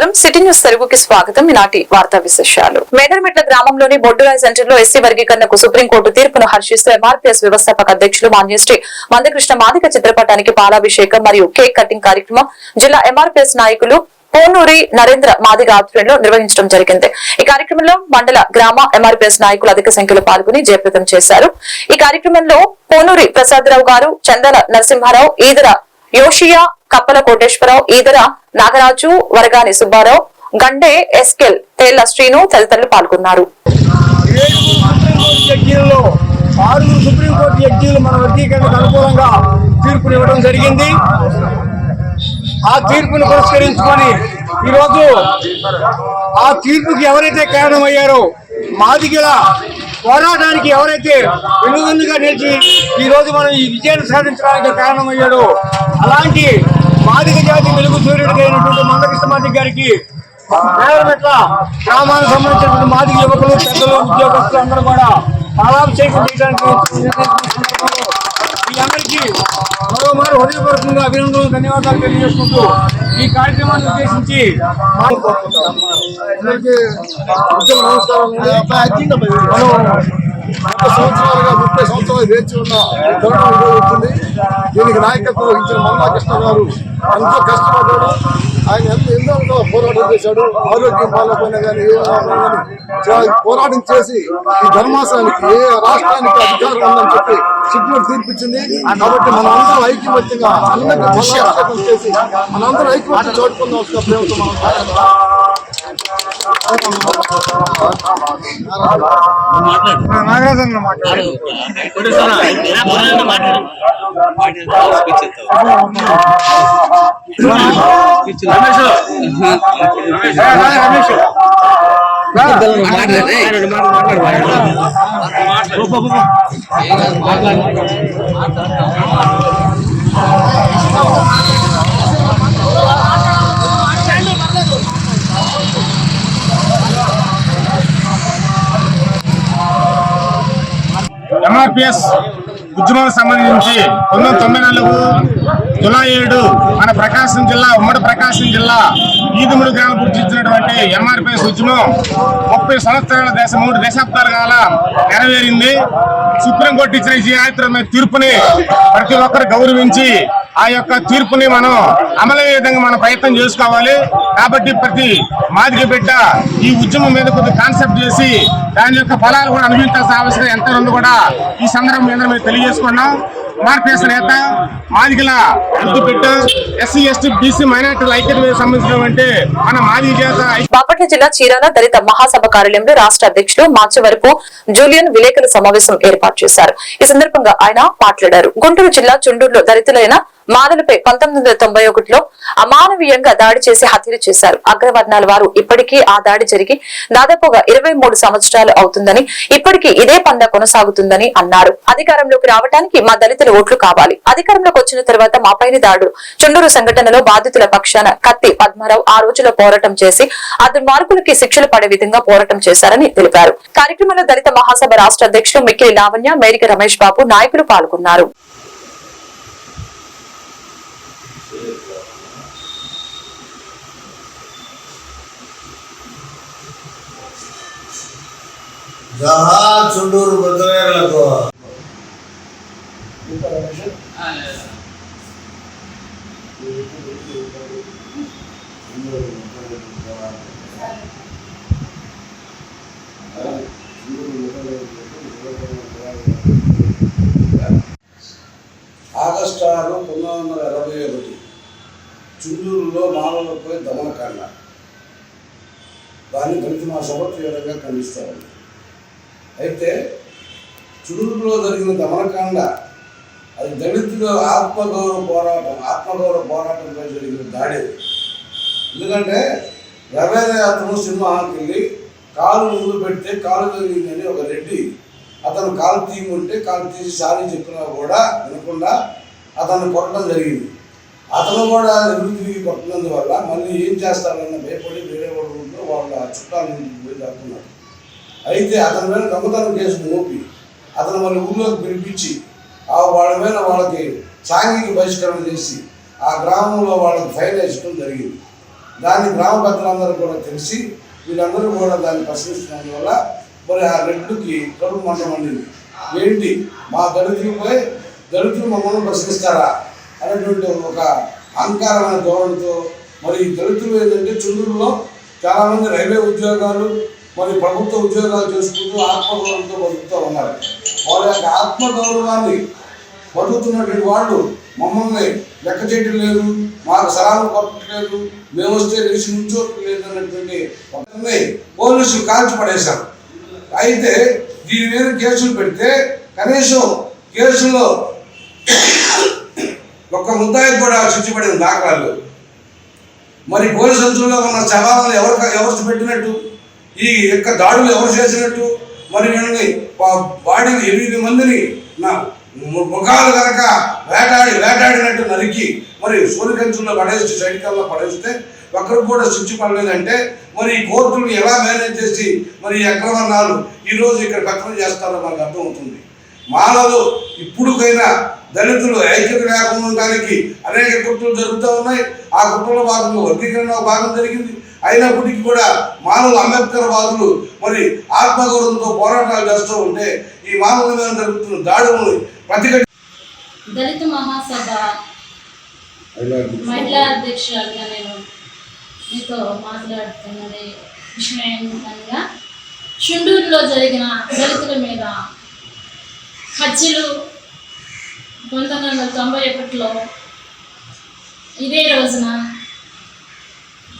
నమస్కారం. City news తెలుగుకి స్వాగతం. ఈనాటి వార్తా విశేషాలు. మేడర్మెట్ల గ్రామంలోని బొడ్డురాయ్ సెంటర్లో ఎస్సీ వర్గీకరణకు సుప్రీంకోర్టు తీర్పును హర్షిస్తూ ఎంఆర్పీఎస్ వ్యవస్థాపక అధ్యక్షులు మాన్యశ్రీ మందకృష్ణ మాదిక చిత్రపటానికి పాలాభిషేకం మరియు కేక్ కటింగ్ కార్యక్రమం జిల్లా ఎంఆర్పీఎస్ నాయకులు పోనూరి నరేంద్ర మాదిగ ఆధ్వర్యంలో నిర్వహించడం జరిగింది. ఈ కార్యక్రమంలో మండల గ్రామ ఎంఆర్పీఎస్ నాయకులు అధిక సంఖ్యలో పాల్గొని జయప్రదం చేశారు. ఈ కార్యక్రమంలో పోనూరి ప్రసాదరావు గారు చందన నరసింహారావు ఈదర యోషియా కప్పల కోటేశ్వరరావు ఈదర నాగరాజు వరగాని సుబ్బారావు గండే ఎస్కెల్ తేళ్ళ శ్రీను తదితరులు పాల్గొన్నారు. ఏడుగురు ఆరుగురు సుప్రీంకోర్టు జడ్జీలు మన వర్గీకరణకు అనుకూలంగా తీర్పునివ్వడం జరిగింది. ఆ తీర్పును పురస్కరించుకొని ఈరోజు ఆ తీర్పుకి ఎవరైతే కారణమయ్యారో మాదిగల పోరాటానికి ఎవరైతే వెన్నుదన్నుగా నిలిచి ఈ రోజు మనం ఈ విజయాన్ని సాధించడానికి కారణమయ్యాడో అలాంటి మాదిక జాతి వెలుగు సూర్యుడికి అయినటువంటి మందకృష్ణ మాదిగ గారికి నేలమెట్ల గ్రామానికి సంబంధించినటువంటి మాదిక యువకులు పెద్దలు ఉద్యోగస్తులు అందరూ కూడా పాలాభిషేకం చేయడానికి మీ అందరికీ మరోమారు హృదయపూర్వకంగా అభినందనలు ధన్యవాదాలు తెలియజేసుకుంటూ ఈ కార్యక్రమాన్ని ఉద్దేశించి ముప్పై సంవత్సరాలుగా ముప్పై సంవత్సరాలు వేచి ఉన్న తరుణం జరుగుతుంది దీనికి నాయకత్వం వహించిన మల్లాకృష్ణ గారు ఎంతో కష్టపడ్డాడు. ఆయన ఎంత ఎంతో పోరాటం చేశాడు. ఆరోగ్యం పాలకపోయినా కానీ ఏ కానీ పోరాటం చేసి ఈ ధర్మాసనానికి ఏ రాష్ట్రానికి అధికారం ఉందని చెప్పి సుప్రీం తీర్పిచ్చింది. కాబట్టి మనం అందరం ఐక్యమత్యంగా అందరికీ చేసి మనందరం ఐక్యమత్యం చోటుకుందాం ప్రేమతో నాగరాజన్ మాట్లాడు. రమేష్. ఎంఆర్పిఎస్ ఉద్యమానికి సంబంధించి పంతొమ్మిది వందల తొంభై నాలుగు జులై ఏడు మన ప్రకాశం జిల్లా ఉమ్మడి ప్రకాశం జిల్లా ఈదుముడు గ్రామం గుర్తించినటువంటి ఎంఆర్పిఎస్ ఉద్యమం ముప్పై సంవత్సరాల దశ మూడు దశాబ్దాల కాల నెరవేరింది. సుప్రీంకోర్టు ఇచ్చిన ఈ తీర్పుని ప్రతి ఒక్కరు గౌరవించి ఆ యొక్క తీర్పుని మనం అమలయ్యే విధంగా మనం ప్రయత్నం చేసుకోవాలి. కాబట్టి ప్రతి మాదిరి బిడ్డ ఈ ఉద్యమం మీద కొద్ది కాన్సెప్ట్ చేసి దాని యొక్క ఫలాలు కూడా అనుభవించాల్సిన అవసరం ఎంత ఉందో కూడా ఈ సందర్భం మీద మేము తెలియజేసుకున్నాం. మార్పేస్ నేత మాదిగల ముద్దు పెట్టు ఎస్సీ ఎస్టీ బీసీ మైనార్టీల ఐక్యత మీద సంబంధించినటువంటి మన మాదిగ చేత బాపట్ల జిల్లా చీరాల దళిత మహాసభ కార్యాలయంలో రాష్ట్ర అధ్యక్షులు మార్చవరపు జూలియన్ విలేకరుల సమావేశం ఏర్పాటు చేశారు. ఈ సందర్భంగా ఆయన మాట్లాడారు. గుంటూరు జిల్లా చుండూరులో దళితులైన మాదలపై పంతొమ్మిది వందల తొంభై ఒకటిలో అమానవీయంగా దాడి చేసి హత్యలు చేశారు. అగ్రవర్ణాల వారు ఇప్పటికీ ఆ దాడి జరిగి దాదాపుగా ఇరవై మూడు సంవత్సరాలు అవుతుందని ఇప్పటికీ ఇదే పంద కొనసాగుతుందని అన్నారు. అధికారంలోకి రావడానికి మా దళితుల ఓట్లు కావాలి. అధికారంలోకి వచ్చిన తర్వాత మాపైన దాడులు. చుండూరు సంఘటనలో బాధితుల పక్షాన కత్తి పద్మారావు ఆ రోజులో పోరాటం చేసి ఆ దుర్మార్గులకి శిక్షలు పడే విధంగా పోరాటం చేశారని తెలిపారు. కార్యక్రమంలో దళిత మహాసభ రాష్ట్ర అధ్యక్షులు మిక్కిలి లావణ్య మేరిక రమేష్ బాబు నాయకులు పాల్గొన్నారు. జహార్ చుండూరు బుద్ధవేరులకు ఆగస్టు ఆరు పంతొమ్మిది వందల ఇరవై ఒకటి చుండూరులో మానవులపై దమనకాండ. దాన్ని ప్రతి మా సభ తీవ్రంగా ఖండిస్తారు అయితే చురుకులో జరిగిన దమనకాండ అది దళితుల ఆత్మగౌరవ పోరాటం ఆత్మగౌరవ పోరాటంపై జరిగిన దాడి. ఎందుకంటే రవేద అతను సింహానికి వెళ్ళి కాలు ముందు పెడితే కాలు జరిగిందని ఒక రెడ్డి అతను కాలు తీయమంటే కాలు తీసి సారీ చెప్పినా కూడా వినకుండా అతన్ని కొట్టడం జరిగింది. అతను కూడా ఎదురు తిరిగి కొట్టినందువల్ల మళ్ళీ ఏం చేస్తారన్న భయపడి వేరే వాళ్ళు వాళ్ళ చుట్టాల నుంచి పోయి దాక్కున్నారు. అయితే అతని మీద దొంగతనం కేసు మోపి అతను మళ్ళీ ఊళ్ళోకి పిలిపించి ఆ వాళ్ళ మీద వాళ్ళకి సాంఘిక బహిష్కరణ చేసి ఆ గ్రామంలో వాళ్ళకి ఫైన్ వేసడం జరిగింది. దాన్ని గ్రామ పెద్దలందరూ కూడా తెలిసి వీళ్ళందరూ కూడా దాన్ని ప్రశ్నిస్తున్నందు వల్ల మరి ఆ రెడ్డుకి కడుపు మండలం వండింది ఏంటి? మా దళితులపై దళితులు మమ్మల్ని ప్రశ్నిస్తారా? అనేటువంటి ఒక అహంకారమైన ధోరణితో మరి ఈ దళితులు ఏంటంటే చుండూరులో చాలామంది రైల్వే ఉద్యోగాలు మరి ప్రభుత్వ ఉద్యోగాలు చేసుకుంటూ ఆత్మగౌరవంతో బతుకుతూ ఉన్నారు. వారి యొక్క ఆత్మగౌరవాన్ని బతుకుతున్నటువంటి వాళ్ళు మమ్మల్ని లెక్క చేయటం లేదు మాకు సలాలు కొట్టలేదు మేము వస్తే లేచి నుంచోటం లేదు అన్నటువంటి ఒకరిని పోలీసులు కాల్చి పడేశారు. అయితే దీని మీద కేసులు పెడితే కనీసం కేసులో ఒక్క ముద్దాయి కూడా శిక్షపడిన దాఖలాలు మరి పోలీసు సంచుల్లో ఉన్న శవాలను ఎవరు ఎవరు పెట్టినట్టు? ఈ యొక్క దాడులు ఎవరు చేసినట్టు? మరి నేను బాడీని ఎనిమిది మందిని నా ముఖాలు కనుక వేటాడి వేటాడినట్టు నరికి మరి సూర్యకంచుల్లో పడేసి సైనికాల్లో పడేస్తే ఒకరు కూడా శిక్ష పడలేదంటే మరి ఈ కోర్టులు ఎలా మేనేజ్ చేసి మరి ఈ ఈరోజు ఇక్కడ పక్కన చేస్తారో మనకు అర్థమవుతుంది మానవులు ఇప్పుడుకైనా దళితులు ఐక్యత లేకుండా ఉండడానికి అనేక కుట్రలు జరుగుతూ ఉన్నాయి. ఆ కుట్రలో భాగంగా వర్గీకరణ భాగం జరిగింది. అయినప్పటికీ కూడా మానవులు అంబేద్కర్ వాదులు మరి ఆత్మగౌరవంతో పోరాటాలు చేస్తూ ఉంటే ఈ మానవుల మీద జరుగుతున్న దాడులను ప్రతిఘటి దళిత మహాసభ మహిళా అధ్యక్షురాలుగా నేను మీతో మాట్లాడుతున్నది విషయం ఏంటనగా చుండూరులో జరిగిన దళితుల మీద హత్యలు పంతొమ్మిది వందల తొంభై ఒకటిలో ఇదే రోజున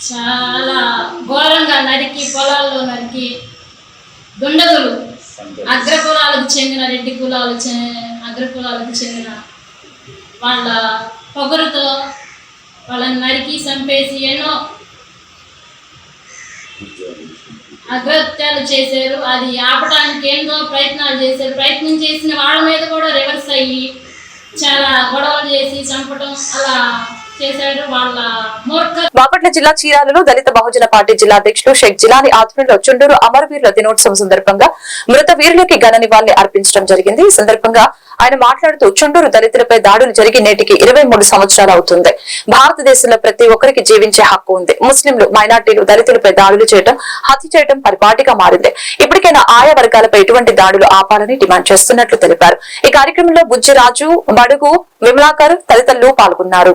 చాలా ఘోరంగా నరికి పొలాల్లో నరికి దుండగులు. అగ్ర కులాలకు చెందిన రెడ్డి కులాలు చె- అగ్ర కులాలకు చెందిన వాళ్ళ పొగరుతో వాళ్ళని నరికి చంపేసి ఎన్నో అగత్యాలు చేశారు. అది ఆపడానికి ఎన్నో ప్రయత్నాలు చేశారు. ప్రయత్నం చేసిన వాళ్ళ మీద కూడా రివర్స్ అయ్యి చాలా గొడవలు చేసి చంపడం అలా చేశారు వాళ్ళ బాపట్ల జిల్లా చీరాలలో దళిత బహుజన పార్టీ జిల్లా అధ్యక్షుడు షేక్ జిలాని ఆధ్వర్యంలో చుండూరు అమరవీరుల దినోత్సవం సందర్భంగా మృత వీరులకి ఘన నివాళులు అర్పించడం జరిగింది. ఈ సందర్భంగా ఆయన మాట్లాడుతూ చుండూరు దళితులపై దాడులు జరిగి నేటికి ఇరవై మూడు సంవత్సరాలు అవుతుంది. భారతదేశంలో ప్రతి ఒక్కరికి జీవించే హక్కు ఉంది. ముస్లింలు మైనార్టీలు దళితులపై దాడులు చేయడం హత్య చేయడం పరిపాటిగా మారింది. ఇప్పటికైనా ఆయా వర్గాలపై ఎటువంటి దాడులు ఆపాలని డిమాండ్ చేస్తున్నట్లు తెలిపారు. ఈ కార్యక్రమంలో బుజ్జిరాజు బడుగు విమలాకర్ తదితరులు పాల్గొన్నారు.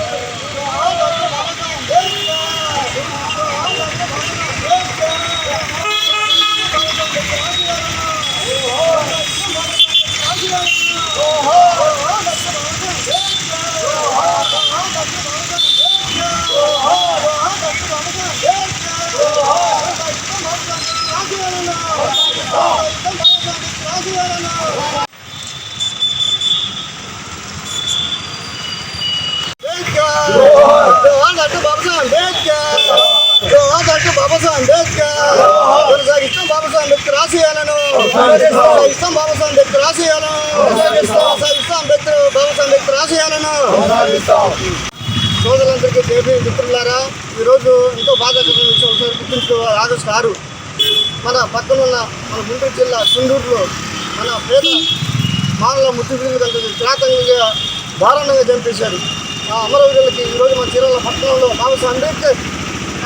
అంబేద్కర్ కొనసాగిస్తాం బాబా అంబేద్కర్ రాసేయాలను కొనసాగిస్తాం బాబా అంబేద్కర్ రాసేయాలను కొనసాగిస్తాం అంబేద్కర్ బాబా అంబేద్కర్ రాసేయాలను సోదరులందరికీ దేవి మిత్రులారా ఈరోజు ఎంతో బాధాకరమైన విషయం ఒకసారి గుర్తుంచుకో ఆగస్టు ఆరు మన పక్కన ఉన్న మన గుంటూరు జిల్లా చుండూరులో మన పేద మానవ మృత్యులు కిరాతంగా దారుణంగా చంపేశారు ఆ అమరవీరులకి ఈరోజు మన చీరాల పట్టణంలో బాబాసాహెబ్ అంబేద్కర్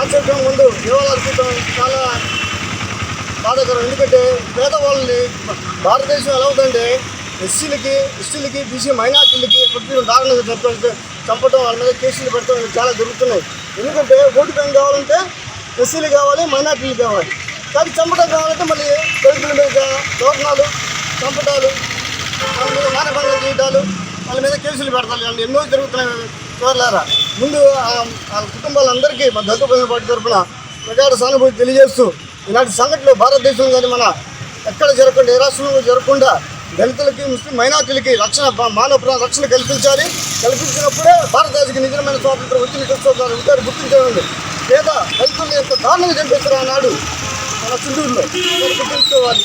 ఆచరించడం ముందు నివాళులర్పించడం చాలా బాధాకరం. ఎందుకంటే పేదవాళ్ళని భారతదేశం ఎలా అవుతుందంటే ఎస్సీలకి ఎస్సీలకి బీసీ మైనార్టీలకి ఎప్పటికీ దారుణంగా చంపడం చంపడం వాళ్ళ మీద కేసులు పెట్టడం చాలా జరుగుతున్నాయి. ఎందుకంటే ఓటు బ్యాంక్ కావాలంటే ఎస్సీలు కావాలి మైనార్టీలు కావాలి. కానీ చంపడం కావాలంటే మళ్ళీ దళితుల మీద దోషణాలు చంపటాలు వాళ్ళ మీద మానభంగం చేయటాలు వాళ్ళ మీద కేసులు పెడతారు. ఎన్నో జరుగుతున్నాయి. చూడలేరా ముందు ఆ- కుటుంబాలందరికీ మా దళిత ప్రజల పార్టీ తరఫున ప్రగాఢ సానుభూతి తెలియజేస్తూ ఇలాంటి సంఘటనలు భారతదేశం కానీ మన ఎక్కడ జరగకుండా ఏ రాష్ట్రంలో జరగకుండా దళితులకి ముస్లిం మైనార్టీలకి రక్షణ మానవ రక్షణ కల్పించాలి. కల్పించినప్పుడే భారతదేశానికి నిజమైన స్వాతంత్రం వచ్చిన చూస్తారు ఉంటారు గుర్తించండి పేద దళితుల్ని ఎంత దారుణంగా చంపేస్తారు ఆనాడు మన చుట్టూరులో గుర్తించుకోవాలి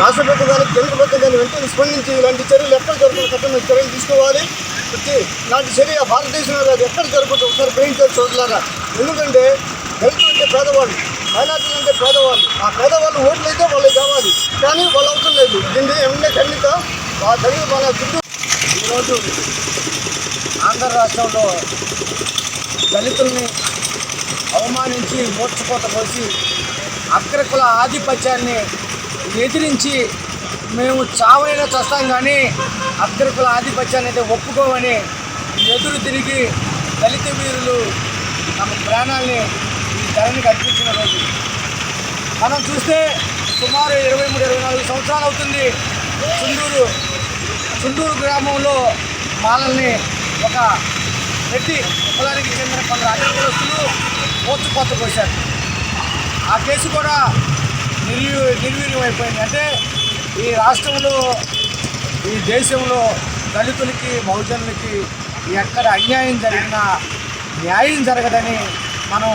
రాష్ట్ర ప్రభుత్వం కానీ కేంద్ర ప్రభుత్వం కానీ వెంటనే స్పందించి ఇలాంటి చర్యలు ఎక్కడ జరుగుతున్న చర్యలు తీసుకోవాలి. వచ్చి ఇలాంటి చర్య భారతదేశంలో కాదు ఎక్కడ జరుగుతుంది ఒకసారి గ్రహించాలి చూడలారా ఎందుకంటే దళితులు అంటే పేదవాళ్ళు మైనార్టీలు అంటే పేదవాళ్ళు. ఆ పేదవాళ్ళు ఓట్లు అయితే వాళ్ళకి కావాలి. కానీ వాళ్ళు అవసరం లేదు. దీన్ని ఎమ్మెల్యే ఖండిత ఆ దళిత మన చుట్టూ ఈరోజు ఆంధ్ర రాష్ట్రంలో దళితుల్ని అవమానించి మూర్చపోత పోసి అగ్రకుల ఆధిపత్యాన్ని ఎదిరించి మేము చావైనా చస్తాం కానీ అగ్రకుల ఆధిపత్యాన్ని అయితే ఒప్పుకోమని ఎదురు తిరిగి దళిత వీరులు తమ ప్రాణాల్ని ఈ ధరణికి అర్పించిన రోజు. మనం చూస్తే సుమారు ఇరవై మూడు ఇరవై నాలుగు సంవత్సరాలు అవుతుంది. చుండూరు చుండూరు గ్రామంలో మాలల్ని ఒక రెడ్డి కులానికి చెందిన కొందరు అగ్రకులస్తులు పోతుపోత పోశారు. ఆ కేసు కూడా నిర్వీ నిర్వీర్యం అయిపోయింది. అంటే ఈ రాష్ట్రంలో ఈ దేశంలో దళితులకి బహుజనులకి ఎక్కడ అన్యాయం జరిగినా న్యాయం జరగదని మనం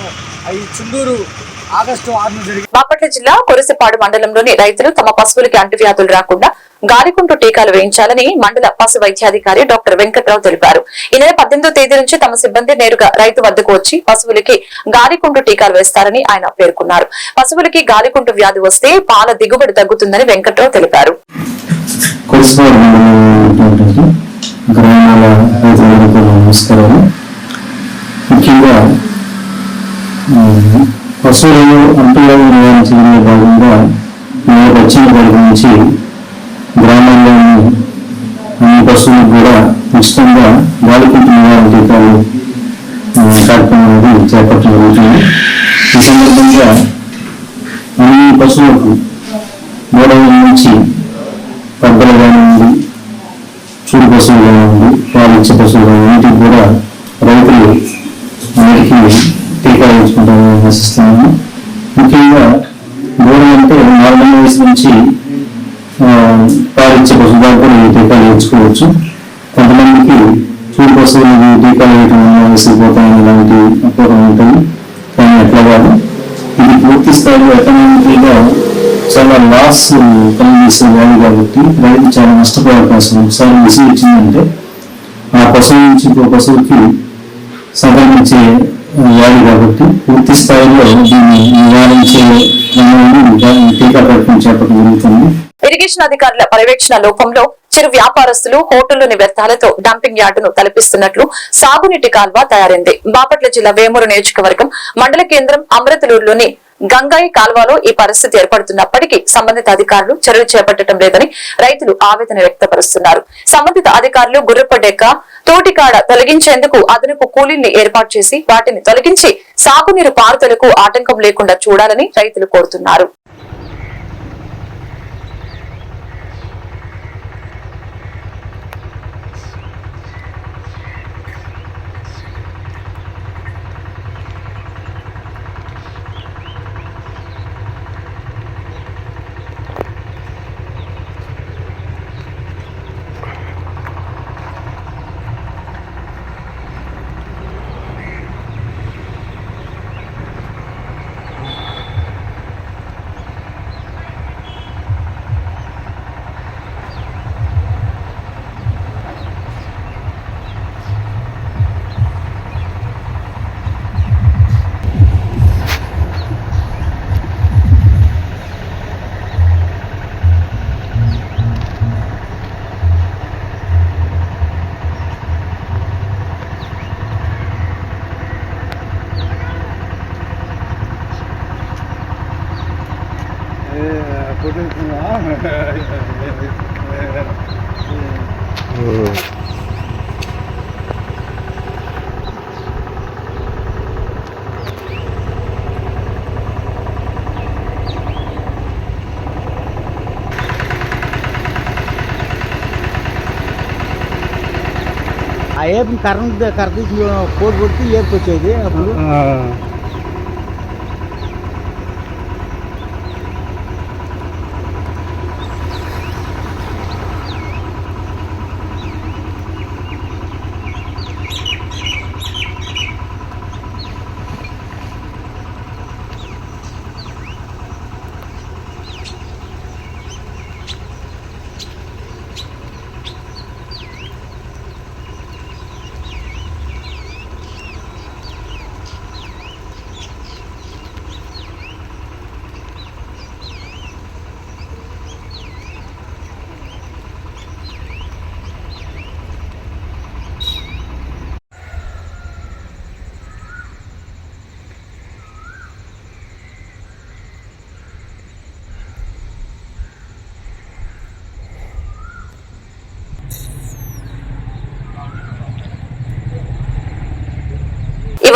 ఈ చుండూరు బాపట్ల జిల్లా కొరిసిపాడు మండలంలోని రైతులు తమ పశువులకి అంటువ్యాధులు రాకుండా గాలికుంటు టీకాలు వేయించాలని మండల పశు వైద్యాధికారి డాక్టర్ వెంకట్రావు తెలిపారు. ఈ నెల పద్దెనిమిదో తేదీ నుంచి తమ సిబ్బంది నేరుగా రైతు వద్దకు వచ్చి పశువులకి గాలికుంటు టీకాలు వేస్తారని ఆయన పేర్కొన్నారు. పశువులకి గాలికుంటు వ్యాధి వస్తే పాల దిగుబడి తగ్గుతుందని వెంకట్రావు తెలిపారు. ముఖ్యంగా పశువులను పశువులు అంటువ్యాధి భాగంగా మేము వచ్చిన వారి నుంచి గ్రామాల్లోని అన్ని పశువులు కూడా ఉచితంగా గాలికుంటు నివారణ టీకాలు కార్యక్రమం అనేది చేపట్టడం జరుగుతుంది. ఈ సందర్భంగా అన్ని పశువులకు మూడవ నుంచి పెద్దలు కానివ్వండి చూడు పశువులు కానివ్వండి పాలు పశువులు కానివ్వండి కూడా రైతులు అందరికీ టీకా వేయించుకుంటామని ఆశిస్తున్నాము ముఖ్యంగా దూరం అంటే నాలుగు వయసు నుంచి ఆ, పశువు దాకా కూడా ఈ టీకాలు వేయించుకోవచ్చు. కొంతమందికి చూడు పశువులు టీకాలు వేయటం వల్ల వేసిపోతామని ఇలాంటి అపోహలు ఉంటాయి. కానీ అట్లా కాదు. ఇది పూర్తి స్థాయిలో ఎకనామికల్గా చాలా లాస్ కలిగేసే వ్యాధి కాబట్టి రైతు చాలా నష్టపోయే అవకాశం ఒకసారి విసి ఇచ్చిందంటే ఆ పశువు నుంచి ఇంకో పశువుకి సంక్రమించే వ్యాధి కాబట్టి పూర్తి స్థాయిలో దీన్ని నివారించే క్రమంలో టీకా చేపట్టడం జరుగుతుంది. ఇరిగేషన్ అధికారుల పర్యవేక్షణ లోపంలో చిరు వ్యాపారస్తులు హోటల్లోని వ్యర్థాలతో డంపింగ్ యార్డును తలపిస్తున్నట్లు సాగునీటి కాల్వ తయారైంది. బాపట్ల జిల్లా వేమూరు నియోజకవర్గం మండల కేంద్రం అమృతలూరులోని గంగాయి కాల్వలో ఈ పరిస్థితి ఏర్పడుతున్నప్పటికీ సంబంధిత అధికారులు చర్యలు చేపట్టడం లేదని రైతులు ఆవేదన వ్యక్తపరుస్తున్నారు. సంబంధిత అధికారులు గుర్రపడ్డాక తోటికాడ తొలగించేందుకు అదనపు కూలీల్ని ఏర్పాటు చేసి వాటిని తొలగించి సాగునీరు పారుదలకు ఆటంకం లేకుండా చూడాలని రైతులు కోరుతున్నారు. ఏపీ కరెంట్ కరెంట్ కోడ్ కొడితే ఏపీ వచ్చేది అప్పుడు.